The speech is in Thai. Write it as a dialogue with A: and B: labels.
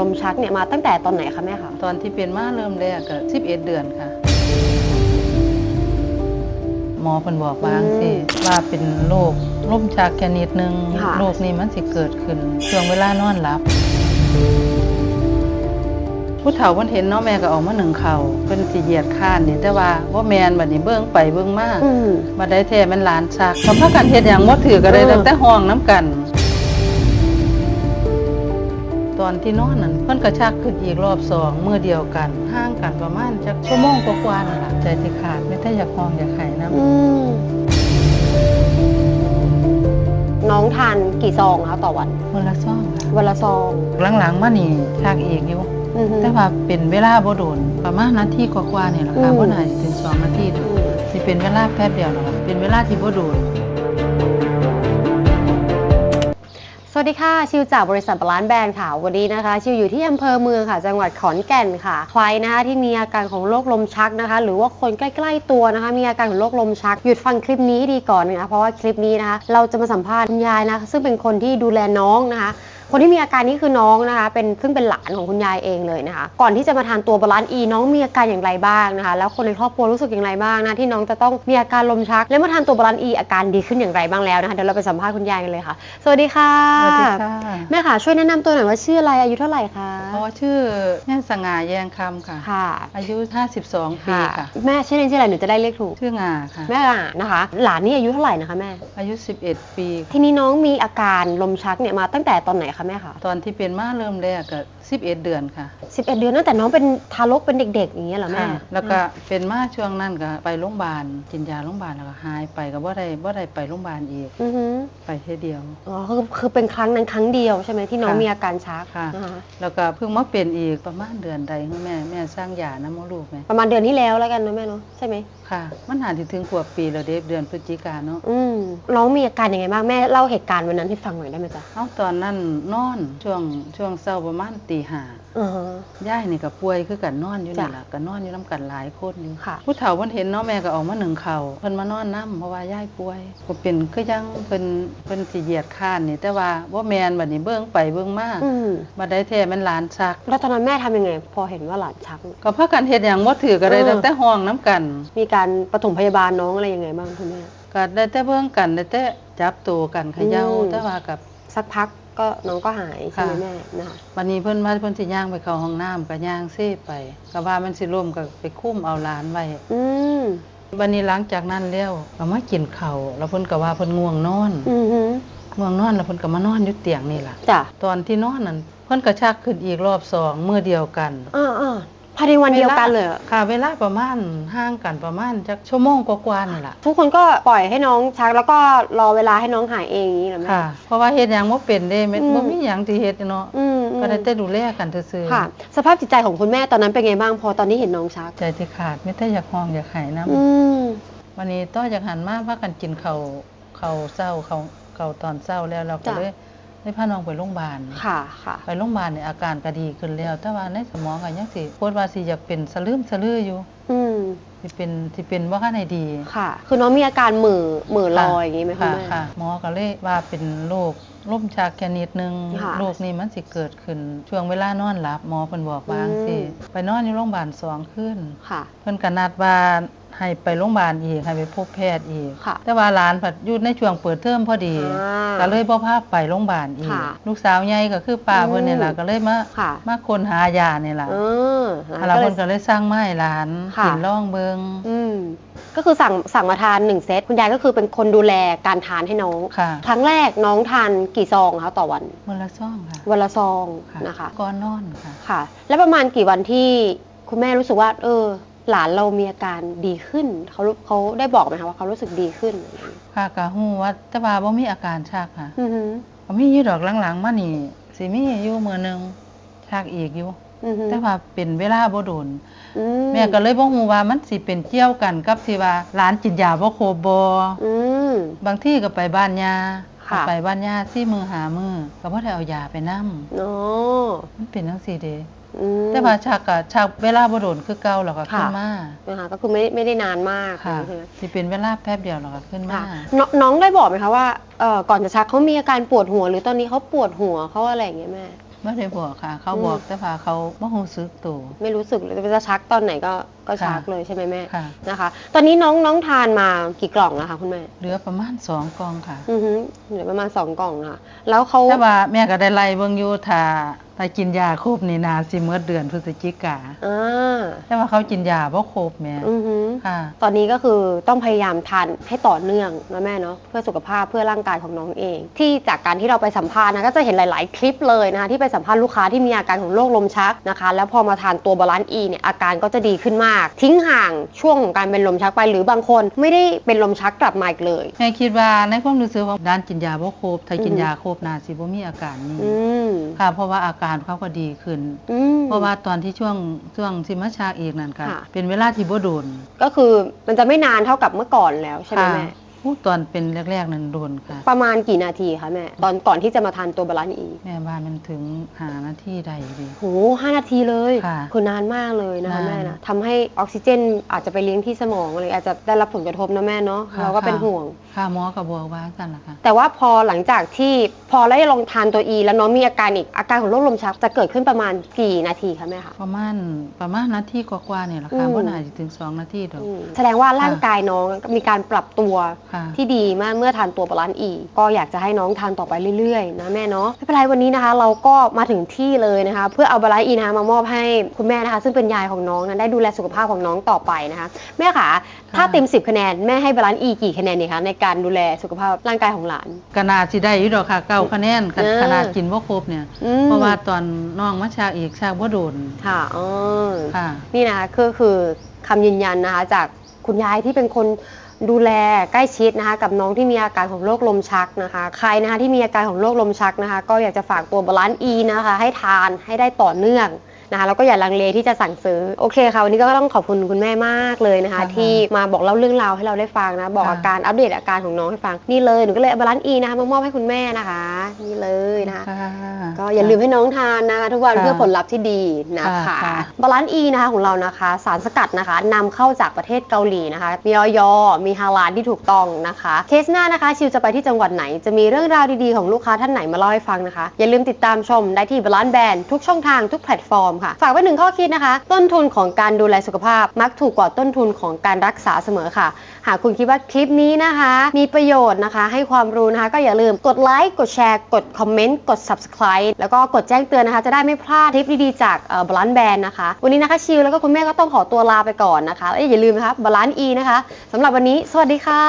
A: ลมชักเนี่ยมาตั้งแต่ตอนไหนคะแม่คะ
B: ตอนที่เป็นมาเริ่มแรกก็11เดือนค่ะ หมอเพิ่นบอกว่าสิว่าเป็นโรคลมชักแค่นิดนึง
A: ค่ะ
B: โรคนี้มันสิเกิดขึ้นช่วงเวลานอนหลับผู้เฒ่าเพิ่นเห็นเนาะแม่ก็ออกมาหนึ่งเข่าเพิ่นสิเหยียดข้านนี่แต่ว่าบ่แม่นบัดนี้เบิ่งไปเบิ่งมา
A: อืม
B: บัดได้แท้มันหลานชักก็พากันเฮ็ดหยังบ่ถือก็ได้
A: เออ
B: ตั้งแต่ห้องน้ำกัน ตอนที่นอนนั้นเพิ่นก็ชักขึ้นอีกรอบสองมื้อเดียวกันห่างกันประมาณจักชั่วโมงกว่าๆนั่นล่ะใจสิขาดไม่ได้อยากห้องอยากไห้นำ
A: อืมน้องทานกี่ซองคะต่อวัน
B: มื้อละซองค่ะ
A: วันละซอง
B: หลังๆมานี่ชักอีกอยู่
A: อือฮึ
B: แต่ว่าเป็นเวลาบ่โดนประมาณนาทีกว่าๆนี่แหละค่ะ
A: อืม
B: บ่น่าสิถึงสองนาทีด
A: อื
B: อก
A: ม
B: สิเป็นเวลาแป๊บเดียวหรอกค่ะเป็นเวลาที่บ่โดน
A: สวัสดีค่ะ ชิวจากบริษัทบาลานซ์แบรนด์ค่ะ วันนี้นะคะ ชิวอยู่ที่อำเภอเมืองค่ะ จังหวัดขอนแก่นค่ะ ใครนะคะที่มีอาการของโรคลมชักนะคะ หรือว่าคนใกล้ ๆ ตัวนะคะ มีอาการของโรคลมชัก หยุดฟังคลิปนี้ดีก่อนนะคะ เพราะว่าคลิปนี้นะคะ เราจะมาสัมภาษณ์คุณยายนะคะซึ่งเป็นคนที่ดูแลน้องนะคะ คนที่มีอาการนี้คือน้องนะคะเป็นซึ่งเป็นหลานของคุณยายเองเลยนะคะ ก่อนที่จะมาทานตัวบาลานซ์อีน้องมีอาการอย่างไรบ้างนะคะ แล้วคนในครอบครัวรู้สึกอย่างไรบ้างนะที่น้องจะต้องมีอาการลมชัก แล้วมาทานตัวบาลานซ์อีอาการดีขึ้นอย่างไรบ้างแล้วนะคะเดี๋ยวเราไปสัมภาษณ์คุณยายกันเลยค่ะ สวัสดีค่ะ
B: สวัสดีค่ะ
A: แม่ค่ะช่วยแนะนำตัวหน่อยว่าชื่ออะไรอายุเท่าไหร่คะ
B: เพราะว่าชื่อแม่สง่าแยงคำค่ะ
A: ค่ะ
B: อายุ 52 ปีค่ะ
A: แม่ชื่อเล่นชื่ออะไรหนูจะได้เรียกถูก
B: ชื่องาค่ะ
A: แม่อะนะคะ หลานนี่อายุเท่าไหร่นะคะแม่
B: อายุ 11 ปี
A: ทีนี้น้องมีอาการลมชักเนี่ยมาตั้งแต่ตอนไหนคะแม่คะ
B: ตอนที่เป็นมาเริ่มแรกก็11เดือนค่ะ
A: 11 เดือนตั้งแต่น้องเป็นทารกเป็นเด็ก ๆ อย่างเงี้ยเหรอแม่
B: ค่ะ แล้วก็เป็นมาช่วงนั้นก็ไปโรงพยาบาลกินยาโรงพยาบาลแล้วก็หายไปก็บ่ได้บ่ได้ไปโรงพยาบาลอีก
A: อือฮึ
B: ไปแค่เดียว
A: อ๋อคือคือเป็นครั้งนั้นครั้งเดียวใช่ไหมที่น้อง
B: ค่ะ
A: มีอาการชัก
B: ค่ะ
A: นะคะ
B: แล้วก็เพิ่งมาเป็นอีกประมาณเดือนใดของแม่แม่สร้างยาน้ำมดลูกไหม
A: ประมาณเดือนที่แล้วแล้วกันนะแม่เนาะใช่ไหม
B: ค่ะ มันหาที่ถึงขวบปีแล้วเด้เดือนพฤศจิกาเนาะ
A: อืมน้องมีอาการยังไงบ้างแม่เล่าเหตุการณ์วันนั้นให้ฟังหน่อยได้ไหมจ๊ะ
B: เอาตอนนั้นนอน ช่วงช่วงเช้าประมาณตีห้า
A: อือฮะ
B: ย่ายนี่ก็ป่วยคือกันนอนอยู่นี่
A: จ้ะ
B: ล่ะก็นอนอยู่น้ำกันหลายคนอยู่
A: ค่ะ
B: ผู้เฒ่าเพิ่นเห็นเนาะแม่ก็ออกมาหนึ่งเข่าเพิ่นมานอนนํเพราะว่าย่ายป่วยก็เป็นคือยังเพิ่นเพิ่นสิเหยียดข้านนี่แต่ว่าบ่แม่นบัดนี้เบิ่งไปเบิ่งมา
A: อืม
B: บัดได้แท้มันหลานชัก
A: แล้วตอนนั้นแม่ทำยังไง พอเห็นว่าหลานชัก
B: ก็พากันเฮ็ดหยังบ่ถือก็ได้
A: เออ
B: ตั้งแต่ห้องน้ำกัน
A: มีการปฐมพยาบาลน้องอะไรยังไงบ้างคุณแม่
B: ก็ได้แต่เบิ่งกันได้แต่จับตัวกันเขย่า
A: อืม
B: แต่ว่ากับ
A: สักพัก ก็น้องก็หายใช่ไหม
B: ค่ะ
A: แม่นะคะ
B: วันนี้เพิ่นมาเพิ่นสิย่างไปเข้าห้องน้ำก็ย่างเซไปก็ว่ามันสิล่มก็ไปคุ้มเอาหลานไว้
A: อืม
B: วันนี้หลังจากนั้นแล้วก็มากินข้าวแล้วเพิ่นก็ว่าเพิ่นง่วงนอน
A: อือฮึ
B: ง่วงนอนแล้วเพิ่นก็มานอนอยู่เตียงนี่ล่ะ
A: จ้ะ
B: ตอนที่นอนนั้นเพิ่นก็ชักขึ้นอีกรอบสองมื้อเดียวกัน
A: อ่าอ่า ภายในวันเดียวกันเลยเหรอ
B: ค่ะ เวลาประมาณห่างกันประมาณจักชั่วโมงกว่าๆนี่ล่ะ
A: ทุกคนก็ปล่อยให้น้องชักแล้วก็รอเวลาให้น้องหายเองอย่างนี้เหรอแม่
B: ค่ะ เพราะว่าเฮ็ดหยังบ่เป็นเด้แม่น
A: อืม
B: บ่มีหยังที่เฮ็ดเนาะ
A: อืมอืม
B: ก็ได้แต่ดูแลกันซื่อๆ
A: ค่ะ สภาพจิตใจของคุณแม่ตอนนั้นเป็นไงบ้างพอตอนที่เห็นน้องชัก
B: ใจที่ขาดไม่ได้อยากห้องอยากหายน้ำ
A: อืม
B: วันนี้ต้ออยากหันมาพากันกินเขาวเขาวเศร้าเขาเขาวตอนเศร้าแล้วเราก็เลย ได้พาน้องไปโรงพยาบาล
A: ค่ะค่ะ
B: ไปโรงพยาบาลเนี่ยอาการก็ดีขึ้นแล้ว แต่ว่าในสมองก็ยังสิโคตรว่าสิอยากเป็นสะลืมสะลืออยู่
A: อืม
B: สิเป็นสิเป็นว่าข้างในดี
A: ค่ะ คือน้องมีอาการหมือหมือลอยอย่างนี้ไหมคุณ
B: ค่ะ
A: แม่
B: ค่ะหมอก็เลยว่าเป็นโรคล่มชักแค่นิดนึง
A: ค่ะ
B: โรคนี้มันสิเกิดขึ้น ช่วงเวลานอนหลับหมอเพิ่นบอกว่า
A: อืม
B: สิไปนอนอยู่โรงพยาบาลสองคืน
A: ค่ะ
B: เพิ่นก็นัดว่า ให้ไปโรงพยาบาลอีกให้ไปพบแพทย์อีก
A: ค่ะ
B: แต่ว่าหลานผัดอยู่ในช่วงเปิดเทอมพอดี
A: อ่า
B: ก็เลยบ่พาไปโรงพยาบาลอีก
A: ค่ะ
B: ลูกสาวใหญ่ก็คือป้าเพิ่นนี่ล่ะ
A: อืม
B: ก็เลยมา
A: ค่ะ
B: มาคนหายานี่ล่ะ
A: เออ
B: แล้ว
A: ก็เล
B: เพิ่
A: ย
B: นก็เลยสร้างไม้หลาน
A: ค่ะ
B: กินล่องเบิง
A: อืมก็คือสั่งสั่งมาทานหนึ่งเซตคุณยายก็คือเป็นคนดูแลการทานให้น้อง
B: ค่ะ
A: ครั้งแรกน้องทานกี่ซองคะต่อวัน
B: มื้อละซองค่ะ
A: วันละซอง
B: ค่ะ
A: นะคะ
B: ก่อนนอนค่ะ
A: ค่ะ แล้วประมาณกี่วันที่คุณแม่รู้สึกว่า เออ หลานเรามีอาการดีขึ้นเขารู้เขาได้บอกไหมคะว่าเขารู้สึกดีขึ้น
B: ค่ะก็ฮู้ว่าแต่ว่าบ่มีอาการชักค่ะ
A: อือหือ
B: ก็มีอยู่ดอกหลังๆมานี่สิมีอยู่มื้อหนึงชักอีกอยู่
A: อือหือ
B: แต่ว่าเป็นเวลาบ่โดน
A: อื
B: แม่ก็เลยบ่ฮู้ว่ามันสิเป็นเกี่ยวกันกับที่ว่าหลานกินยาบ่ครบบ่
A: อืม
B: บางที่ก็ไปบ้านยา
A: ค่ะ
B: ไปบ้านยาซี่มือหามือก็บ่ได้เอายาไปนํ
A: อ๋อ
B: มันเป็นจังซี่เด้
A: อืม
B: แต่ว่าชักก็ชักเวลาบ่โดนคือเก่าแล้วก็ขึ้น
A: ค่ะ
B: มา
A: นะคะก็คือไม่ไม่ได้นานมาก
B: ค่ะ
A: ใช่ไหม
B: สิเป็นเวลาแป๊บเดียวแล้วก็ขึ้นมา
A: ค่ะนองน้องได้บอกไหมคะว่าเอ่อก่อนจะชักเขามีอาการปวดหัว หรือตอนนี้เขาปวดหัวเขาอะไรอย่างเงี้ยแม่
B: ไม่ได้บอกค่ะ เขา
A: อืม
B: บอกแต่ว่าเขาไม่รู้สึกตัว
A: ไม่รู้สึกเลยจะชักตอนไหนก็ก็
B: ค่ะ
A: ชักเลยใช่ไหมแม่
B: ค่ะ
A: นะคะ ตอนนี้น้องน้องทานมากี่กล่องแล้วคะคุณแม่
B: เหลือประมาณสองกล่องค่ะ
A: อือฮึเหลือประมาณสองกล่องนะคะแล้วเขา
B: แต่ว่าแม่ก็ได้ไล่เบิ่งอยู่ถ้า ถ้ากินยาครบนี่นาสิเมื่อเดือนพฤศจิกา
A: อ่า
B: แต่ว่าเขากินยาบ่ครบแม่
A: อือฮึ
B: ค่ะ
A: ตอนนี้ก็คือต้องพยายามทานให้ต่อเนื่องนะแม่เนาะเพื่อสุขภาพเพื่อร่างกายของน้องเอง ที่จากการที่เราไปสัมภาษณ์นะก็จะเห็นหลาย ๆ คลิปเลยนะคะที่ไปสัมภาษณ์ลูกค้าที่มีอาการของโรคลมชักนะคะ แล้วพอมาทานตัวบาลานซ์อีเนี่ยอาการก็จะดีขึ้นมาก ทิ้งห่างช่วงของการเป็นลมชักไป หรือบางคนไม่ได้เป็นลมชักกลับมาอีกเลย
B: แม่คิดว่าในความรู้สึกว่าด้านกินยาบ่ครบถ้ากิน
A: อือฮึ
B: ยาครบนาสิบ่มีอาการนี้
A: อืม
B: ค่ะเพราะว่าอาการเขาก็ดีขึ้น
A: อืม
B: เพราะว่าตอนที่ช่วงช่วงสิมาชาอีกนั่นค่ะ
A: ค่ะ
B: เป็นเวลาที่บ่โดน
A: ก็คือมันจะไม่นานเท่ากับเมื่อก่อนแล้วใช่ไหม
B: ค่ะ
A: แม่
B: อู้ตอนเป็นแรกๆนั่นโดนค่ะ
A: ประมาณกี่นาทีคะแม่ตอนก่อนที่จะมาทานตัวบาลานซ์อี
B: แม่บ้านมันถึงหานาทีใดดี
A: โหห้านาทีเลย
B: ค่ะ
A: อนานมากเลยนะคะ
B: นาน
A: แม่นะทำให้ออกซิเจนอาจจะไปเลี้ยงที่สมองอะไรอาจจะได้รับผลกระทบนะแม่เนาะ
B: ค่ะ
A: เราก็เป็น
B: ค่ะ
A: ห่วง
B: ค่ะหมอก็บอกว่าสั่นล่ะค่ะ
A: แต่ว่าพอหลังจากที่พอได้ลองทานตัวอีแล้วน้องมีอาการอีกอาการของโรคลมชักจะเกิดขึ้นประมาณกี่นาทีคะแม่คะ
B: ประมาณประมาณนาทีกว่าๆเนี่ยแหละค่ะ
A: อืม
B: บ่น่าจะถึงสองนาทีดอก
A: อืมแสดงว่าร่างกายน้องมีการปรับตัว
B: ค่ะ
A: ที่ดีมากเมื่อทานตัวบาลานซ์อีก็อยากจะให้น้องทานต่อไปเรื่อยๆนะแม่เนาะไม่เป็นไรวันนี้นะคะ เราก็มาถึงที่เลยนะคะ เพื่อเอาบาลานซ์อีนะคะมามอบให้คุณแม่นะคะ ซึ่งเป็นยายของน้องนะได้ดูแลสุขภาพของน้องต่อไปนะคะแม่ค่ะถ้าเต็ม 10 คะแนนแม่ให้บาลานซ์อีกี่คะแนนดีคะในการดูแลสุขภาพร่างกายของหลาน
B: ก็น่าสิได้อยู่ดอกค่ะเก้าคะแนนข
A: เออ
B: ขนาดกินบ่ครบเนี่ย
A: อืม
B: เพราะว่าตอนน้องมาชาอีกชาบ่โดน
A: ค่ะอ๋อ
B: ค่ะ
A: นี่นะคะก็คือคำยืนยันนะคะจากคุณยายที่เป็นคน ดูแลใกล้ชิดนะคะ กับน้องที่มีอาการของโรคลมชักนะคะ ใครนะคะที่มีอาการของโรคลมชักนะคะ ก็อยากจะฝากตัวบาลานซ์อีนะคะ ให้ทานให้ได้ต่อเนื่อง นะคะแล้วก็อย่าลังเลที่จะสั่งซื้อโอเคค่ะวันนี้ก็ต้องขอบคุณคุณแม่มากเลยนะคะ
B: ค่ะ
A: ที่มาบอกเล่าเรื่องราวให้เราได้ฟังนะ บอก
B: ค่ะ
A: อาการอัปเดตอาการของน้องให้ฟังนี่เลยหนูก็เลยเอาบาลานซ์อีนะคะมามอบให้คุณแม่นะคะ นี่เลยนะคะ
B: ค่ะ
A: ก็อย่าลืมให้น้องทานนะคะทุกวัน
B: ค่ะ
A: เพื่อผลลัพธ์ที่ดีนะคะ
B: ค่ะค่ะ
A: บาลานซ์อีนะคะของเรานะคะ สารสกัดนะคะนำเข้าจากประเทศเกาหลีนะคะ มีออยมีฮาลาลที่ถูกต้องนะคะ เคสหน้านะคะ ชิวจะไปที่จังหวัดไหน จะมีเรื่องราวดีๆของลูกค้าท่านไหนมาเล่าให้ฟังนะคะ อย่าลืมติดตามชมได้ที่บาลานซ์แบรนด์ทุกช่องทางทุกแพลตฟอร์มค่ะ ฝากไว้หนึ่งข้อคิดนะคะ ต้นทุนของการดูแลสุขภาพ มักถูกกว่าต้นทุนของการรักษาเสมอค่ะ หากคุณคิดว่าคลิปนี้นะคะ มีประโยชน์นะคะ ให้ความรู้นะคะ ก็อย่าลืมกดไลค์กดแชร์ กดคอมเมนต์กด subscribe แล้วก็กดแจ้งเตือนนะคะ จะได้ไม่พลาดทริปดีๆจากบลานแบรนด์นะคะ วันนี้นะคะชิวแล้วก็คุณแม่ก็ต้องขอตัวลาไปก่อนนะคะเอ้ยอย่าลืมนะคะบลานอีนะคะสำหรับวันนี้ สวัสดีค่ะ